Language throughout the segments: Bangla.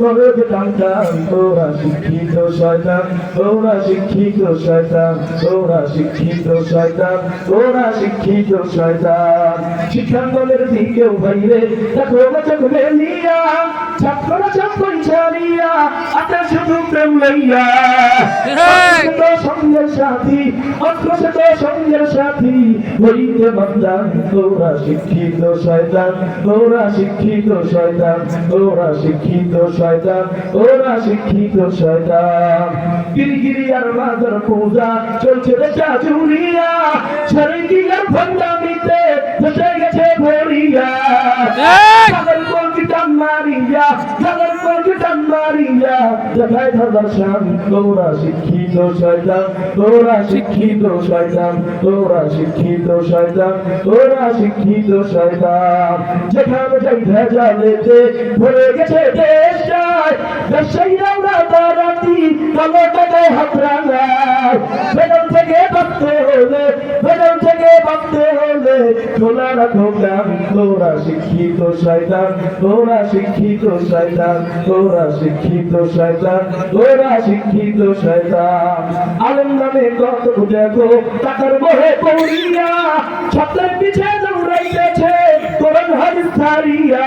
করে যে টানটান তোরা শিক্ষিত শয়তান, তোরা শিক্ষিত শয়তান, তোরা শিক্ষিত শয়তান, তোরা শিক্ষিত শয়তান। শিক্ষাঙ্গনের দিকেও বাইরে দেখো চোখ মেলিয়া, ছাত্ররা চাপই ছাড়িয়া লইয়া। সাথী হইতে বান্দান তোরা শিক্ষিত শয়তান তোরা শিক্ষিত শয়তান তোরা শিক্ষিত শয়তান তোরা শিক্ষিত শয়তান। গিরিগিরি আর মাদার পূজা চলছে রেখা চুরিয়া ছেড়ে গিয়ার ভণ্ডামিতে ফেসে গেছে ভরিয়া। সাগর কোটি টান মারিয়া সাগর মারিয়া দেখায় শান তোরা শিক্ষিত শয়তান তোরা শিক্ষিত শয়তান তোরা শিক্ষিত শয়তান তোরা শিক্ষিত শয়তান। যেখানে যাই ভেজালেতে ভরে গেছে দেশটায় ব্যবসায়ীরা রাতারাতি কালো টাকায় হাত রাঙায় থেকে বাঁচতে হলে থেকে হলে খোলা রাখো গান তোরা শিক্ষিত শয়তান, তোরা শিক্ষিত শয়তান, তোরা শিক্ষিত শয়তান, তোরা শিক্ষিত শয়তান। আলম নামে কত দেখো টাকার ছাত্রের পিছে দৌড়াইতেছে, কোরআন হাদিস ছাড়িয়া।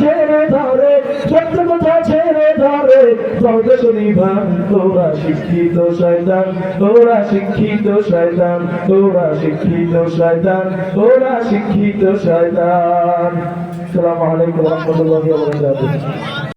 ছেড়ে ধরে, সত্য কথা ছেড়ে ধরে স্বদেশ নিভান তোরা শিক্ষিত শয়তান, তোরা শিক্ষিত শয়তান, তোরা শিক্ষিত শয়তান, তোরা শিক্ষিত শয়তান। আসসালামু আলাইকুম